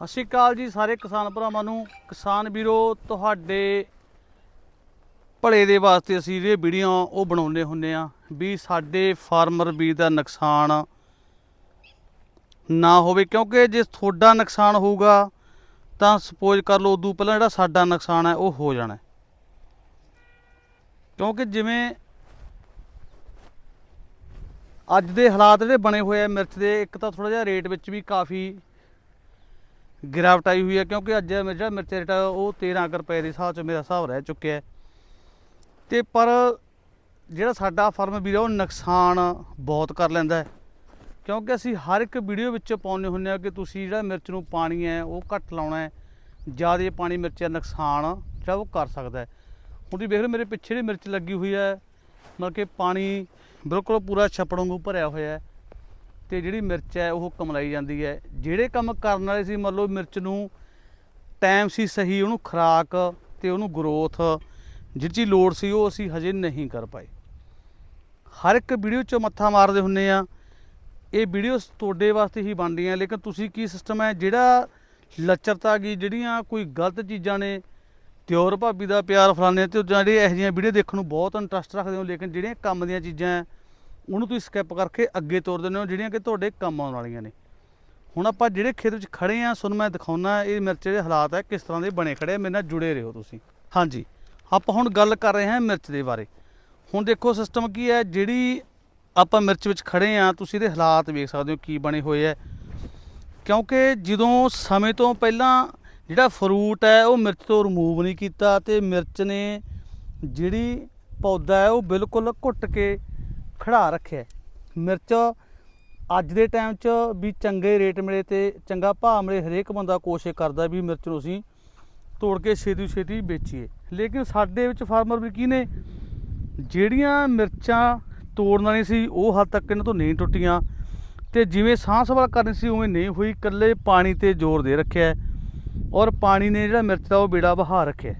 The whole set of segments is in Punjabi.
ਸਤਿ ਸ਼੍ਰੀ ਅਕਾਲ ਜੀ ਸਾਰੇ ਕਿਸਾਨ ਭਰਾਵਾਂ ਨੂੰ। ਕਿਸਾਨ ਵੀਰੋ, ਤੁਹਾਡੇ ਭਲੇ ਦੇ ਵਾਸਤੇ ਅਸੀਂ ਇਹ ਵੀਡੀਓ ਉਹ ਬਣਾਉਂਦੇ ਹੁੰਦੇ ਆ ਵੀ ਸਾਡੇ ਫਾਰਮਰ ਵੀਰ ਦਾ ਨੁਕਸਾਨ ਨਾ ਹੋਵੇ, ਕਿਉਂਕਿ ਜੇ ਤੁਹਾਡਾ ਨੁਕਸਾਨ ਹੋਊਗਾ ਤਾਂ ਸਪੋਜ਼ ਕਰ ਲਓ ਉਦੋਂ ਪਹਿਲਾਂ ਜਿਹੜਾ ਸਾਡਾ ਨੁਕਸਾਨ ਹੈ ਉਹ ਹੋ ਜਾਣਾ ਕਿਉਂਕਿ ਜਿਵੇਂ ਅੱਜ ਦੇ ਹਾਲਾਤ ਜਿਹੜੇ ਬਣੇ ਹੋਏ ਆ ਮਿਰਚ ਦੇ, ਇੱਕ ਤਾਂ ਥੋੜਾ ਜਿਹਾ ਰੇਟ ਵਿੱਚ ਵੀ ਕਾਫੀ ਗਿਰਾਵਟ ਆਈ ਹੋਈ ਹੈ ਕਿਉਂਕਿ ਅੱਜ ਮੇਰਾ ਜਿਹੜਾ ਮਿਰਚ ਰੇਟ ਆ, ਉਹ 13 ਕੁ ਰੁਪਏ ਦੇ ਹਿਸਾਬ 'ਚ ਮੇਰਾ ਹਿਸਾਬ ਰਹਿ ਚੁੱਕਿਆ ਹੈ। ਤੇ ਪਰ ਜਿਹੜਾ ਸਾਡਾ ਫਰਮ ਵੀਰ ਆ ਉਹ ਨੁਕਸਾਨ ਬਹੁਤ ਕਰ ਲੈਂਦਾ ਹੈ। ਕਿਉਂਕਿ ਅਸੀਂ ਹਰ ਇੱਕ ਵੀਡੀਓ ਵਿੱਚ ਪਾਉਂਦੇ ਹੁੰਦੇ ਆ ਕਿ ਤੁਸੀਂ ਜਿਹੜਾ ਮਿਰਚ ਨੂੰ ਪਾਣੀ ਹੈ, ਉਹ ਘੱਟ ਲਾਉਣਾ ਹੈ। ਜ਼ਿਆਦਾ ਪਾਣੀ ਮਿਰਚ ਦਾ ਨੁਕਸਾਨ ਜਿਹੜਾ ਉਹ ਕਰ ਸਕਦਾ ਹੈ। ਹੁਣ ਤੁਸੀਂ ਵੇਖ ਰਹੇ ਮੇਰੇ ਪਿੱਛੇ ਜਿਹੜੀ ਮਿਰਚ ਲੱਗੀ ਹੋਈ ਹੈ, ਮਤਲਬ ਕਿ ਪਾਣੀ ਬਿਲਕੁਲ ਪੂਰਾ ਛੱਪੜੋਂ ਨੂੰ ਭਰਿਆ ਹੋਇਆ ਹੈ। ਤੇ ਜਿਹੜੀ ਮਿਰਚ ਹੈ ਉਹ ਕਮਲਾਈ ਜਾਂਦੀ ਹੈ। ਜਿਹੜੇ ਕੰਮ ਕਰਨ ਵਾਲੇ ਸੀ ਮੰਨ ਲਓ ਮਿਰਚ ਨੂੰ ਟਾਈਮ ਸੀ ਸਹੀ ਉਹਨੂੰ ਖੁਰਾਕ ਤੇ ਉਹਨੂੰ ਗਰੋਥ ਜਿਹੜੀ ਚੀਜ਼ ਲੋੜ ਸੀ ਉਹ ਅਸੀਂ ਹਜੇ ਨਹੀਂ ਕਰ ਪਾਏ। ਹਰ ਇੱਕ ਵੀਡੀਓ 'ਚ ਮੱਥਾ ਮਾਰਦੇ ਹੁੰਨੇ ਆ। ਇਹ ਵੀਡੀਓਸ ਤੁਹਾਡੇ ਵਾਸਤੇ ਹੀ ਬਣਦੀਆਂ ਲੇਕਿਨ ਤੁਸੀਂ ਕੀ ਸਿਸਟਮ ਹੈ ਜਿਹੜਾ ਲੱਚਰਤਾ ਗਈ ਜਿਹੜੀਆਂ ਕੋਈ ਗਲਤ ਚੀਜ਼ਾਂ ਨੇ ਤਿਉਰ ਭਾਬੀ ਦਾ ਪਿਆਰ ਫਲਾਣੇ ਤੇ ਜਿਹੜੇ ਇਹੋ ਜਿਹੀਆਂ ਵੀਡੀਓ ਦੇਖਣ ਨੂੰ ਬਹੁਤ ਇੰਟਰਸਟ ਰੱਖਦੇ ਹੋ ਲੇਕਿਨ ਜਿਹੜੀਆਂ ਕੰਮ ਦੀਆਂ ਚੀਜ਼ਾਂ ਹੈ, ਉਹਨੂੰ ਤੁਸੀਂ ਸਕਿਪ ਕਰਕੇ ਅੱਗੇ ਤੋਰ ਦਿੰਦੇ ਹੋ, ਜਿਹੜੀਆਂ ਕਿ ਤੁਹਾਡੇ ਕੰਮ ਆਉਣ ਵਾਲੀਆਂ ਨੇ। ਹੁਣ ਆਪਾਂ ਜਿਹੜੇ ਖੇਤ ਵਿੱਚ ਖੜੇ ਆ, ਤੁਹਾਨੂੰ ਮੈਂ ਦਿਖਾਉਣਾ, ਇਹ ਮਿਰਚ ਦੇ ਹਾਲਾਤ ਹੈ, ਕਿਸ ਤਰ੍ਹਾਂ ਦੇ ਬਣੇ ਖੜੇ ਮੇਰੇ ਨਾਲ ਜੁੜੇ ਰਹੋ ਤੁਸੀਂ। ਹਾਂਜੀ, ਆਪਾਂ ਹੁਣ ਗੱਲ ਕਰ ਰਹੇ ਹਾਂ ਮਿਰਚ ਦੇ ਬਾਰੇ। ਹੁਣ ਦੇਖੋ ਸਿਸਟਮ ਕੀ ਹੈ, ਜਿਹੜੀ ਆਪਾਂ ਮਿਰਚ ਵਿੱਚ ਖੜੇ ਆ, ਤੁਸੀਂ ਇਹਦੇ ਹਾਲਾਤ ਵੇਖ ਸਕਦੇ ਹੋ, ਕੀ ਬਣੇ ਹੋਏ ਹੈ। ਕਿਉਂਕਿ ਜਦੋਂ ਸਮੇਂ ਤੋਂ ਪਹਿਲਾਂ ਜਿਹੜਾ ਫਰੂਟ ਹੈ, ਉਹ ਮਿਰਚ ਤੋਂ ਰਿਮੂਵ ਨਹੀਂ ਕੀਤਾ ਤੇ ਮਿਰਚ ਨੇ ਜਿਹੜੀ ਪੌਦਾ ਹੈ, ਉਹ ਬਿਲਕੁਲ ਘੁੱਟ ਕੇ ਖੜਾ ਰੱਖਿਆ। ਮਿਰਚ ਅੱਜ ਦੇ ਟਾਈਮ 'ਚ ਵੀ ਚੰਗੇ ਰੇਟ ਮਿਲੇ ਤੇ ਚੰਗਾ ਭਾਅ ਮਿਲੇ, ਹਰੇਕ ਬੰਦਾ ਕੋਸ਼ਿਸ਼ ਕਰਦਾ ਵੀ ਮਿਰਚ ਨੂੰ ਅਸੀਂ ਤੋੜ ਕੇ ਛੇਤੀ ਛੇਤੀ ਵੇਚੀਏ। ਲੇਕਿਨ ਸਾਡੇ ਵਿੱਚ ਫਾਰਮਰ ਵੀ ਕੀ ਨੇ, ਜਿਹੜੀਆਂ ਮਿਰਚਾਂ ਤੋੜਨ ਵਾਲੀ ਸੀ, ਉਹ ਹੱਦ ਤੱਕ ਇਹਨਾਂ ਤੋਂ ਨਹੀਂ ਟੁੱਟੀਆਂ ਤੇ ਜਿਵੇਂ ਸਾਹ ਸੰਭਾਲ ਕਰਨੀ ਸੀ, ਉਵੇਂ ਨਹੀਂ ਹੋਈ। ਇਕੱਲੇ ਪਾਣੀ ਤੇ ਜ਼ੋਰ ਦੇ ਰੱਖਿਆ ਔਰ ਪਾਣੀ ਨੇ ਜਿਹੜਾ ਮਿਰਚ ਦਾ ਉਹ ਬੇੜਾ ਬਹਾ ਰੱਖਿਆ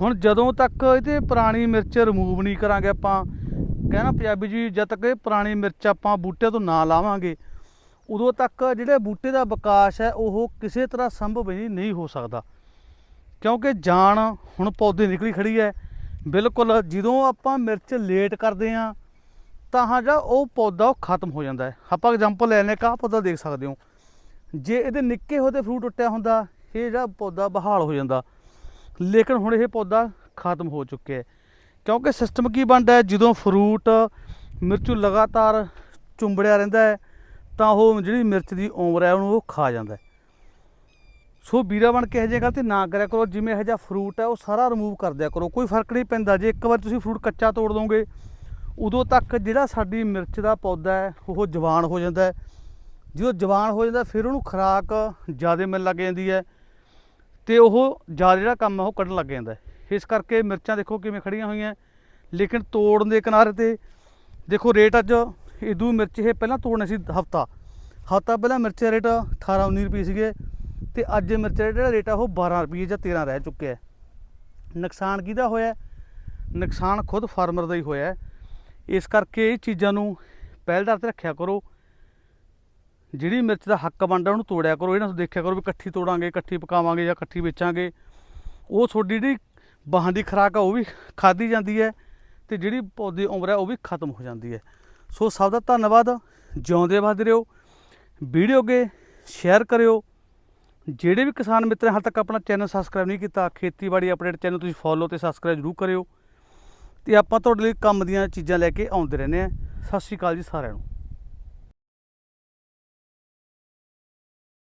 ਹੁਣ ਜਦੋਂ ਤੱਕ ਇਹਦੇ ਪੁਰਾਣੀ ਮਿਰਚ ਰਿਮੂਵ ਨਹੀਂ ਕਰਾਂਗੇ ਆਪਾਂ ਕਹਿਣਾ ਪੰਜਾਬੀ ਜੀ, ਜਦ ਤੱਕ ਇਹ ਪੁਰਾਣੀ ਮਿਰਚ ਆਪਾਂ ਬੂਟੇ ਤੋਂ ਨਾ ਲਾਵਾਂਗੇ, ਉਦੋਂ ਤੱਕ ਜਿਹੜੇ ਬੂਟੇ ਦਾ ਵਿਕਾਸ ਹੈ, ਉਹ ਕਿਸੇ ਤਰ੍ਹਾਂ ਸੰਭਵ ਹੀ ਨਹੀਂ ਹੋ ਸਕਦਾ। ਕਿਉਂਕਿ ਜਾਨ ਹੁਣ ਪੌਦੇ ਨਿਕਲੀ ਖੜੀ ਹੈ। ਬਿਲਕੁਲ ਜਦੋਂ ਆਪਾਂ ਮਿਰਚ ਲੇਟ ਕਰਦੇ ਹਾਂ, ਤਾਂ ਹਾਂ ਜਿਹੜਾ ਉਹ ਪੌਦਾ ਉਹ ਖਤਮ ਹੋ ਜਾਂਦਾ ਹੈ। ਆਪਾਂ ਐਗਜ਼ਾਮਪਲ ਲੈ ਲੈਂਦੇ ਕਾ ਪੌਦਾ ਦੇਖ ਸਕਦੇ ਹੋ। ਜੇ ਇਹਦੇ ਨਿੱਕੇ ਹੋਦੇ ਫਰੂਟ ਟੁੱਟਿਆ ਹੁੰਦਾ, ਇਹ ਜਿਹੜਾ ਪੌਦਾ ਬਹਾਲ ਹੋ ਜਾਂਦਾ। ਲੇਕਿਨ ਹੁਣ ਇਹ ਪੌਦਾ ਖਤਮ ਹੋ ਚੁੱਕਿਆ ਹੈ। ਕਿਉਂਕਿ ਸਿਸਟਮ ਕੀ ਬਣਦਾ ਹੈ? ਜਦੋਂ ਫਰੂਟ ਮਿਰਚੂ ਲਗਾਤਾਰ ਚੁੰਬੜਿਆ ਰਹਿੰਦਾ ਹੈ, ਤਾਂ ਉਹ ਜਿਹੜੀ ਮਿਰਚ ਦੀ ਉਮਰ ਹੈ, ਉਹਨੂੰ ਉਹ ਖਾ ਜਾਂਦਾ ਹੈ। ਸੋ ਵੀਰਾ ਬਣ ਕੇ ਇਹੋ ਜਿਹੀ ਗਲਤੀ ਨਾ ਕਰਿਆ ਕਰੋ। ਜਿਵੇਂ ਇਹੋ ਜਿਹਾ ਫਰੂਟ ਹੈ, ਉਹ ਸਾਰਾ ਰਿਮੂਵ ਕਰ ਦਿਆ ਕਰੋ। ਕੋਈ ਫ਼ਰਕ ਨਹੀਂ ਪੈਂਦਾ। ਜੇ ਇੱਕ ਵਾਰ ਤੁਸੀਂ ਫਰੂਟ ਕੱਚਾ ਤੋੜ ਦੋਗੇ, ਉਦੋਂ ਤੱਕ ਜਿਹੜਾ ਸਾਡੀ ਮਿਰਚ ਦਾ ਪੌਦਾ ਹੈ, ਉਹ ਜਵਾਨ ਹੋ ਜਾਂਦਾ ਹੈ। ਜਦੋਂ ਜਵਾਨ ਹੋ ਜਾਂਦਾ, ਫਿਰ ਉਹਨੂੰ ਖੁਰਾਕ ਜ਼ਿਆਦਾ ਮਿਲਣ ਲੱਗ ਜਾਂਦੀ ਹੈ ਤੇ ਉਹ ਜ਼ਿਆਦਾ ਜਿਹੜਾ ਕੰਮ ਹੈ, ਉਹ ਕੱਢਣ ਲੱਗ ਜਾਂਦਾ ਹੈ। ਇਸ ਕਰਕੇ ਮਿਰਚਾਂ ਦੇਖੋ ਕਿਵੇਂ ਖੜੀਆਂ ਹੋਈਆਂ। ਲੇਕਿਨ ਤੋੜਨ ਦੇ ਕਿਨਾਰੇ ਤੇ ਦੇਖੋ ਰੇਟ ਅੱਜ ਇਦੂ ਮਿਰਚ ਇਹ ਪਹਿਲਾਂ ਤੋੜਨੇ ਸੀ ਹਫਤਾ। ਹਫਤਾ ਪਹਿਲਾਂ ਮਿਰਚ ਦਾ ਰੇਟ 18 19 ਰੁਪਏ ਸੀਗੇ ਤੇ ਅੱਜ ਮਿਰਚ ਦਾ ਜਿਹੜਾ ਰੇਟ ਆ ਉਹ 12 ਰੁਪਏ ਜਾਂ 13 ਰਹਿ ਚੁੱਕਿਆ ਹੈ। ਨੁਕਸਾਨ ਕਿਹਦਾ ਹੋਇਆ? ਨੁਕਸਾਨ ਖੁਦ ਫਾਰਮਰ ਦਾ ਹੀ ਹੋਇਆ ਇਸ ਕਰਕੇ ਇਹ ਚੀਜ਼ਾਂ ਨੂੰ ਪਹਿਲਦਾਰ ਤੇ ਰੱਖਿਆ ਕਰੋ। ਜਿਹੜੀ ਮਿਰਚ ਦਾ ਹੱਕ ਬਣਦਾ ਉਹਨੂੰ ਤੋੜਿਆ ਕਰੋ। ਇਹਨਾਂ ਨੂੰ ਦੇਖਿਆ ਕਰੋ ਵੀ ਇਕੱਠੀ ਤੋੜਾਂਗੇ, ਇਕੱਠੀ ਪਕਾਵਾਂਗੇ ਜਾਂ ਇਕੱਠੀ ਵੇਚਾਂਗੇ। ਉਹ ਤੁਹਾਡੀ ਜਿਹੜੀ ਬਾਹਾਂ ਦੀ ਖੁਰਾਕ ਆ, ਉਹ ਵੀ ਖਾਧੀ ਜਾਂਦੀ ਹੈ ਤੇ ਜਿਹੜੀ ਪੌਦੇ ਉਮਰ ਹੈ ਉਹ ਵੀ ਖਤਮ ਹੋ ਜਾਂਦੀ ਹੈ। ਸੋ ਸਭ ਦਾ ਧੰਨਵਾਦ, ਜਿਉਂਦੇ ਵੱਧਦੇ ਰਹੋ, ਵੀਡੀਓ ਅੱਗੇ ਸ਼ੇਅਰ ਕਰਿਓ। ਜਿਹੜੇ ਵੀ ਕਿਸਾਨ ਮਿੱਤਰ ਹਾਲ ਤੱਕ ਆਪਣਾ ਚੈਨਲ ਸਬਸਕ੍ਰਾਈਬ ਨਹੀਂ ਕੀਤਾ, ਖੇਤੀਬਾੜੀ ਅਪਡੇਟ ਚੈਨਲ ਤੁਸੀਂ ਫੋਲੋ ਤੇ ਸਬਸਕ੍ਰਾਈਬ ਜ਼ਰੂਰ ਕਰਿਓ। ਤੇ ਆਪਾਂ ਤੁਹਾਡੇ ਲਈ ਕੰਮ ਦੀਆਂ ਚੀਜ਼ਾਂ ਲੈ ਕੇ ਆਉਂਦੇ ਰਹਿੰਦੇ ਆ ਸਤਿ ਸ਼੍ਰੀ ਅਕਾਲ ਜੀ ਸਾਰਿਆਂ ਨੂੰ।